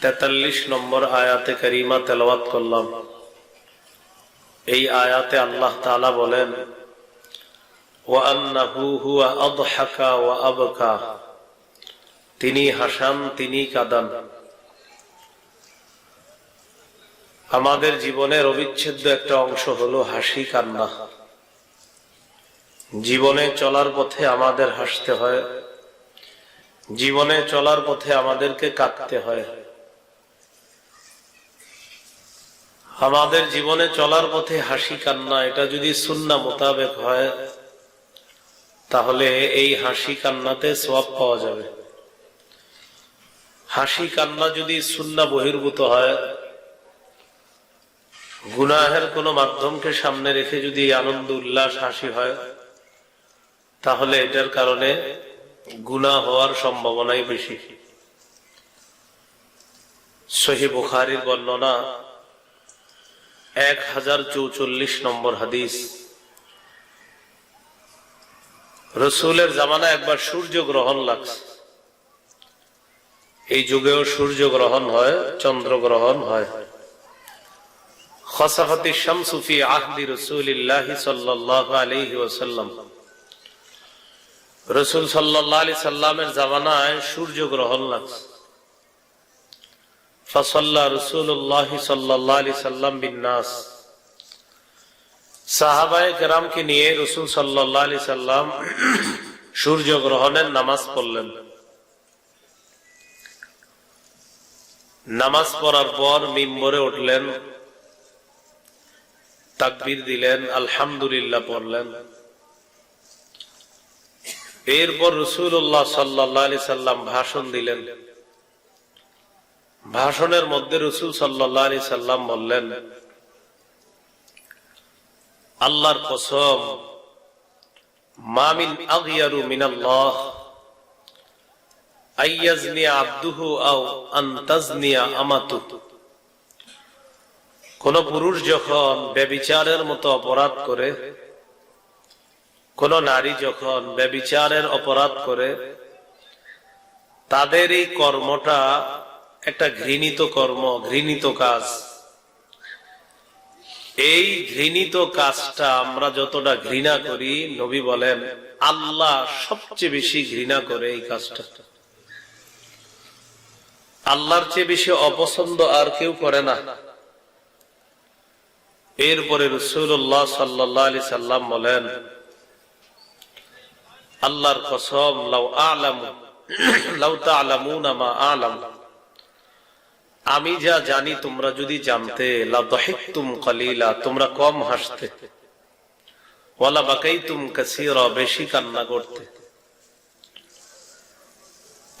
তেতাল্লিশ নম্বর আয়াতে করিমা করলাম। এই আয়াতে আল্লাহ তালা বলেন তিনি হাসান, তিনি কাদান। আমাদের জীবনের অবিচ্ছেদ্য একটা অংশ হলো হাসি, কান্না। জীবনে চলার পথে আমাদের হাসতে হয় জীবনে চলার পথে আমাদেরকে কাঁদতে হয়। আমাদের জীবনে চলার পথে হাসি কান্না, এটা যদি সুন্না মোতাবেক হয়, তাহলে এই হাসি কান্নাতে সব পাওয়া যাবে। হাসি কান্না যদি সুন্না বহির্ভূত হয়, গুনাহের কোন মাধ্যমকে সামনে রেখে যদি আনন্দ, উল্লাস, হাসি হয়, তাহলে এটার কারণে গুণা হওয়ার সম্ভাবনাই বেশি। সহি বুখারির বর্ণনা, এক হাজার চৌচল্লিশ নম্বর হাদিস। রসুলের জামানা একবার সূর্য গ্রহণ লাগছে। এই যুগেও সূর্য গ্রহণ হয়, চন্দ্র গ্রহণ হয়। খসাফতি শামসুফি আহদি রসুলিল্লাহ সাল্লাহ আলহি রসুল সাল্লাহ আলি সাল্লামের জামানায় সূর্য গ্রহণ লাগছে। ফসল্লা রসুল্লাহ সাল্লাম নিয়ে রসুল সাল্লাম সূর্য গ্রহণের নামাজ পড়লেন। নামাজ পড়ার পর মিম্বরে উঠলেন, তাকবির দিলেন, আলহামদুলিল্লাহ পড়লেন। এরপর রসুল্লাহ সাল্লাহ সাল্লাম ভাষণ দিলেন। ভাষণের মধ্যে রসুল সাল্লাহ আলি সাল্লাম বললেন, আল্লাহর কসম মামিন আগিয়ারু মিনাল্লাহ আব্দুহু কোন পুরুষ যখন ব্যবিচারের মতো অপরাধ করে কোন নারী যখন ব্যবিচারের অপরাধ করে, তাদের এই কর্মটা একটা ঘৃণিত কর্ম, ঘৃণিত কাজ। এই ঘৃণিত কাজটা আমরা যতটা ঘৃণা করি, নবী বলেন, আল্লাহ সবচেয়ে বেশি ঘৃণা করে এই কাজটা। আল্লাহর চেয়ে বেশি অপছন্দ আর কেউ করে না। এরপরে রসুল্লাহ সাল্লাহ আলি সাল্লাম বলেন আল্লাহর কসম, লাউ আলাম, লাউ তালামুন আমা আলাম। আমি যা জানি তোমরা যদি জানতে লাহিকুম কলিলা, তোমরা কম হাসতে। ওয়ালা বাকাইতুম কাসিরা, বেশি কান্না করতে।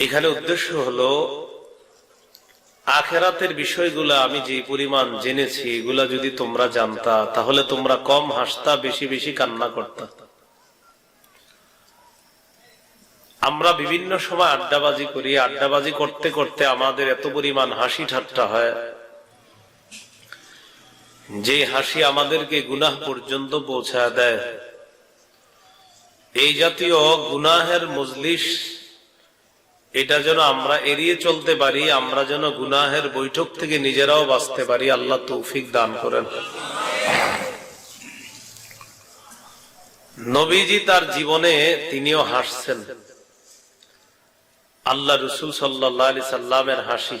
এখানে উদ্দেশ্য হলো, আখেরাতের বিষয়গুলো আমি যে পরিমাণ জেনেছি, এগুলা যদি তোমরা জানতা, তাহলে তোমরা কম হাসতা, বেশি বেশি কান্না করতা। আমরা বিভিন্ন সময় আড্ডাবাজি করি, আড্ডাবাজি করতে করতে আমাদের এত পরিমাণ হাসি ঠাট্টা হয়। যে হাসি আমাদেরকে গুনাহ পর্যন্ত পৌঁছায় দেয়। এই জাতীয় গুনাহের মজলিস, এটা যেন আমরা এড়িয়ে চলতে পারি, আমরা যেন গুনাহের বৈঠক থেকে নিজেরাও বাঁচতে পারি, আল্লাহ তৌফিক দান করেন। নবীজি তার জীবনে তিনিও হাসছেন। আল্লাহ রসুল সাল্লি সাল্লামের হাসি।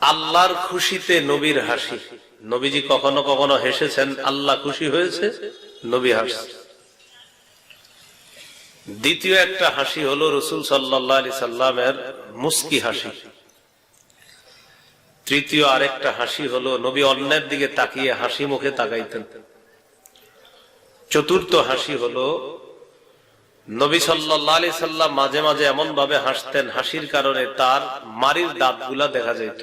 আল্লাহর খুশিতে নবীর হাসি। নবীজি কখনো কখনো হেসেছেন, আল্লাহ খুশি হয়েছে, নবী হাসছে। দ্বিতীয় একটা হাসি হলো রসুল সাল্লি সাল্লামের মুস্কি হাসি। তৃতীয় আরেকটা হাসি হলো নবী অন্যের দিকে তাকিয়ে হাসি মুখে তাকাইতেন। চতুর্থ হাসি হলো নবী সাল্লি সাল্লাম মাঝে মাঝে এমন ভাবে হাসতেন, হাসির কারণে তার মারির দাঁতগুলা দেখা যেত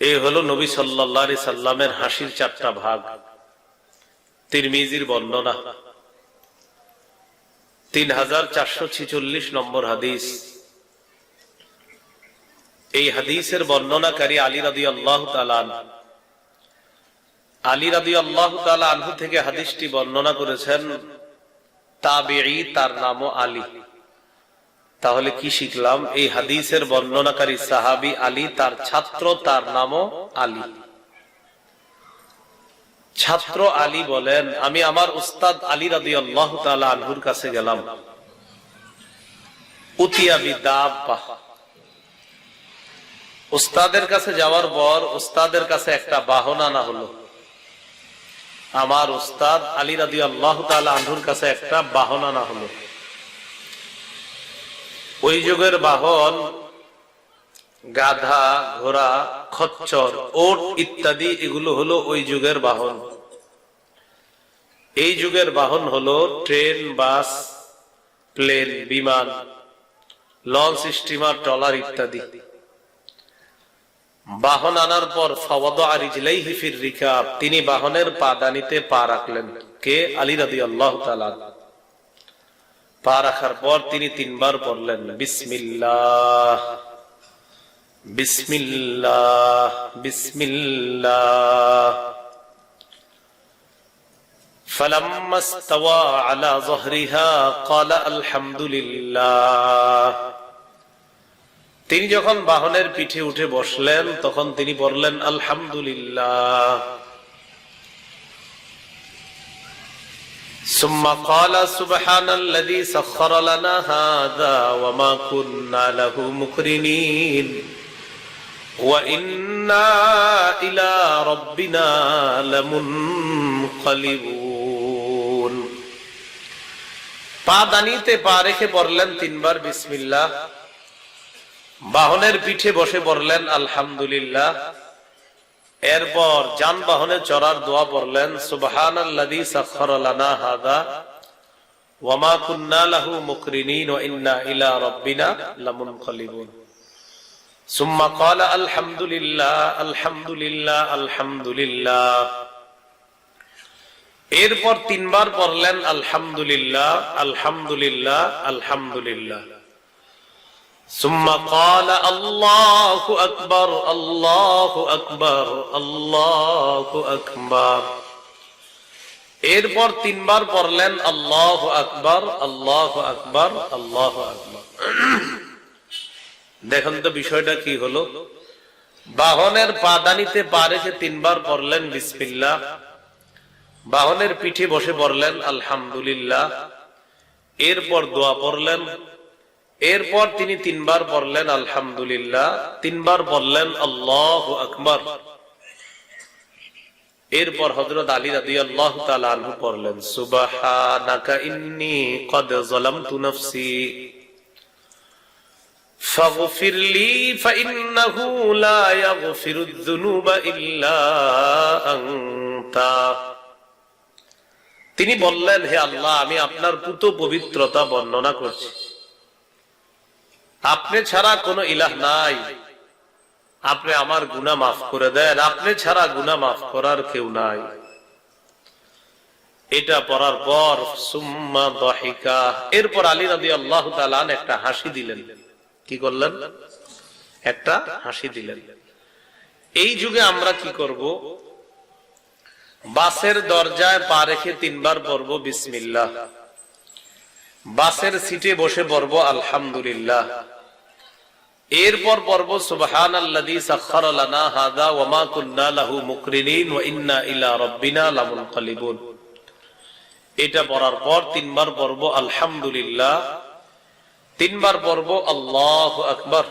এই হলো নবী সাল্লি সাল্লামের হাসির চারটা ভাগ। তিরমিজির বর্ণনা। তিন হাজার চারশো ছিচল্লিশ নম্বর হাদিস। এই হাদিসের বর্ণনাকারী আলী রাদি আল্লাহ আলী রাদি আল্লাহ আনহু থেকে হাদিসটি বর্ণনা করেছেন তার নামও আলী। তাহলে কি শিখলাম? এই হাদিসের বর্ণনাকারী সাহাবি আলী, তার ছাত্র তার নামও আলী। ছাত্র আলী বলেন, আমি আমার উস্তাদ আলী রাদি আল্লাহ আনহুর কাছে গেলাম। উস্তাদের কাছে যাওয়ার পর উস্তাদের কাছে একটা বাহন আনা হলো। আমার উস্তাদ আলী রাদি আল্লাহ আনহুর কাছে একটা বাহন আনা হলো। ওই যুগের বাহন গাধা, ঘোড়া, খচ্চর, ওট ইত্যাদি এগুলো হলো ওই যুগের বাহন। এই যুগের বাহন হলো ট্রেন, বাস, প্লেন, বিমান, লঞ্চ, স্টিমার, ট্রলার ইত্যাদি। বাহন আনার পর ফওয়াদ আরিজলাই হিফির রিকাব তিনি বাহনের পাদানিতে পা রাখলেন কে আলী রাদি আল্লাহ পা রাখার পর তিনি তিনবার পড়লেন বিসমিল্লাহ বিসমিল্লাহ বিসমিল্লাহ فلما استوى على ظهرها قال الحمد لله তিনি যখন বাহনের পিঠে উঠে বসলেন তখন তিনি বললেন আলহামদুলিল্লাহ ثم قال سبحان الذي سخر لنا هذا وما كنا له مقرنين وإنا إلى ربنا لمنقلبون পা দানিতে পা রেখে পড়লেন তিনবার বিসমিল্লাহ বাহনের পিঠে বসে পড়লেন আলহামদুলিল্লাহ। এরপর যানবাহনে চড়ার দোয়া পড়লেন সুবহান সুম্মা আলহামদুলিল্লাহ আলহামদুলিল্লাহ আলহামদুলিল্লাহ। এরপর তিনবার পড়লেন, আলহামদুলিল্লাহ আলহামদুলিল্লাহ আলহামদুলিল্লাহ। ثم قال الله أكبر الله أكبر الله أكبر এরপর তিনবার পড়লেন আল্লাহ আকবর আল্লাহ আকবর আল্লাহ আকবর দেখুন তো বিষয়টা কি হলো বাহনের পাদানিতে পা রেখে তিনবার পড়লেন বিসমিল্লাহ বাহনের পিঠে বসে পড়লেন আলহামদুলিল্লাহ এরপর দোয়া পড়লেন এরপর তিনি তিনবার পড়লেন আলহামদুলিল্লাহ তিনবার বললেন আল্লাহ আকবর এরপর হজরত আলী রাদি আল্লাহ তালু পড়লেন সুবাহানাকা ইন্নি কদ যালামতু নাফসি فاغفر لي فإنه لا يغفر الذنوب إلا أنت তিনি বললেন হে আল্লাহ আমি আপনার পুত পবিত্রতা বর্ণনা করছি আপনি ছাড়া কোনো ইলাহ নাই। আপনি আমার গুনা মাফ করে দেন। আপনি ছাড়া গুনা মাফ করার কেউ নাই। এটা পড়ার পর, সুম্মা দহিকা। এরপর আলী নদী আল্লাহ একটা হাসি দিলেন। কি করলেন? একটা হাসি দিলেন। এই যুগে আমরা কি করব? বাসের দরজায় পা রেখে তিনবার পড়ব বিসমিল্লাহ। বাসের সিটে বসে পড়ব আলহামদুলিল্লাহ। এরপর পর্ব সুবহান আল্লাযী সাখখারা লাহু মুকরিনিন ওয়া ইন্না ইলা রাব্বিনা লামুনকালিবুন। এটা পড়ার পর তিনবার পর্ব, আলহামদুলিল্লাহ। তিনবার পর্ব, আল্লাহু আকবার।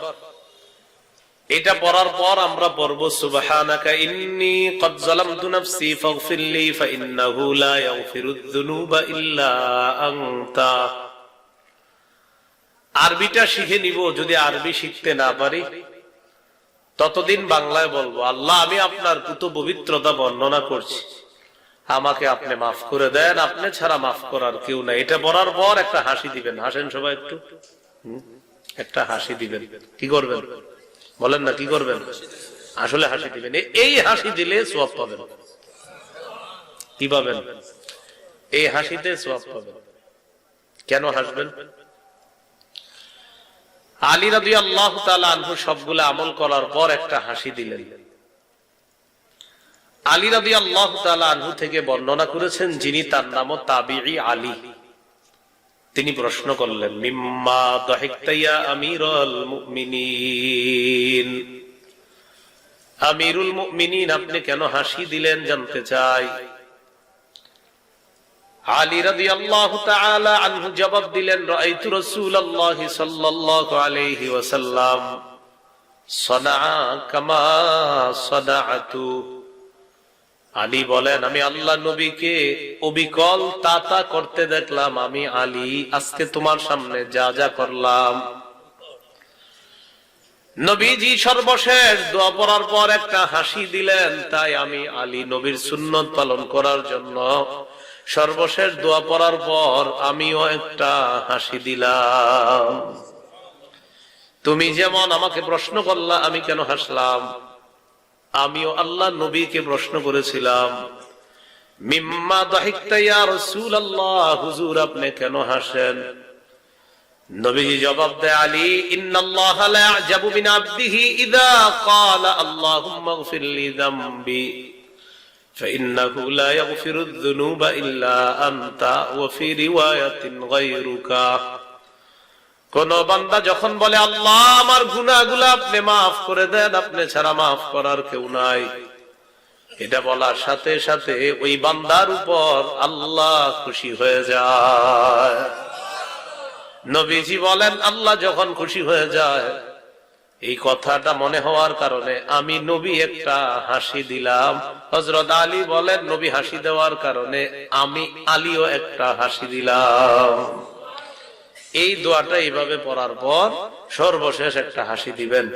এটা পড়ার পর আমরা পড়ব, সুবহানাকা ইন্নী ক্বাদ যালামতু নাফসি ফাগফিরলি, ফাইন্নাহু লা ইয়াগফিরুয যুনুবা ইল্লা আনতা। আরবিটা শিখে নিব, যদি আরবি শিখতে না পারি। ততদিন বাংলায় বলব, আল্লাহ, আমি আপনার পুত পবিত্রতা বর্ণনা করছি। আমাকে আপনি মাফ করে দেন, আপনি ছাড়া মাফ করার কেউ নাই। এটা বলার পর একটা হাসি দিবেন। হাসেন সবাই একটু? একটা হাসি দিবেন। কি করবেন? বলেন না, কি করবেন? আসলে হাসি দিবেন। এই হাসি দিলে সোয়াব পাবেন। কি পাবেন? এই হাসিতে সোয়াব পাবেন। কেন হাসবেন? আলী রাজি আল্লাহ আনহু সবগুলো আমল করার পর একটা হাসি দিলেন। আলী রাজি আল্লাহ আনহু থেকে বর্ণনা করেছেন, যিনি তার নাম তাবিঈ আলী। তিনি প্রশ্ন করলেন, মিম্মা দহিকতাইয়া আমিরুল মুমিনিন? আমিরুল মুমিনিন, আপনি কেন হাসি দিলেন জানতে চাই? আলী রাদিয়াল্লাহু তাআলা আনহু জবাব দিলেন আলী বলেন, আমি আল্লাহ নবীকে অবিকল তাতা করতে দেখলাম, আমি আলী, আজকে তোমার সামনে যা যা করলাম। নবীজি সর্বশেষ দোয়া পড়ার পর একটা হাসি দিলেন, তাই আমি আলী নবীর সুন্নত পালন করার জন্য সর্বশেষ দোয়া পড়ার পর আমিও একটা হাসি দিলাম। তুমি যেমন আমাকে প্রশ্ন করলা, আমি কেন হাসলাম? আমিও আল্লাহ নবীকে প্রশ্ন করেছিলাম, মিম্মা ইয়া রাসূলুল্লাহ, হুজুর কেন হাসেন? জবাব দেয়, আলী, ইন্নাল্লাহ فإنه لا يغفر الذنوب إلا أنت وفي رواية غيرك কোন বান্দা যখন বলে আল্লাহ আমার গুনাহগুলো আপনি মাফ করে দেন আপনি ছাড়া মাফ করার কেউ নাই এটা বলার সাথে সাথে ওই বান্দার উপর আল্লাহ খুশি হয়ে যায় নবীজি বলেন আল্লাহ যখন খুশি হয়ে যায় এই কথাটা মনে হওয়ার কারণে আমি নবী একটা হাসি দিলাম। হজরত আলী বলেন, নবী হাসি দেওয়ার কারণে আমি আলীও একটা হাসি দিলাম। এই দোয়াটা এইভাবে পড়ার পর সর্বশেষ একটা হাসি দিবেন।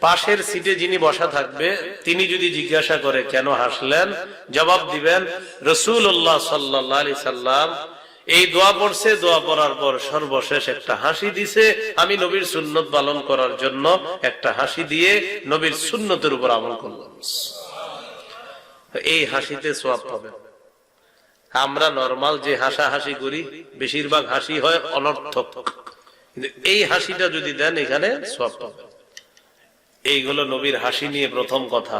পাশের সিটে যিনি বসা থাকবে, তিনি যদি জিজ্ঞাসা করে কেন হাসলেন, জবাব দিবেন রসুল্লাহ সাল্লাহ সাল্লাম এই দোয়া পড়ছে, দোয়া পড়ার পর সর্বশেষ একটা হাসি দিছে। আমি নবীর সুন্নত পালন করার জন্য একটা হাসি দিয়ে নবীর সুন্নতের উপর আমল করলাম। এই হাসিতে সোয়াব পাবে আমরা নর্মাল যে হাসা হাসি করি, বেশিরভাগ হাসি হয় অনর্থক। কিন্তু এই হাসিটা যদি দেন, এখানে সব পাবে এইগুলো নবীর হাসি নিয়ে প্রথম কথা।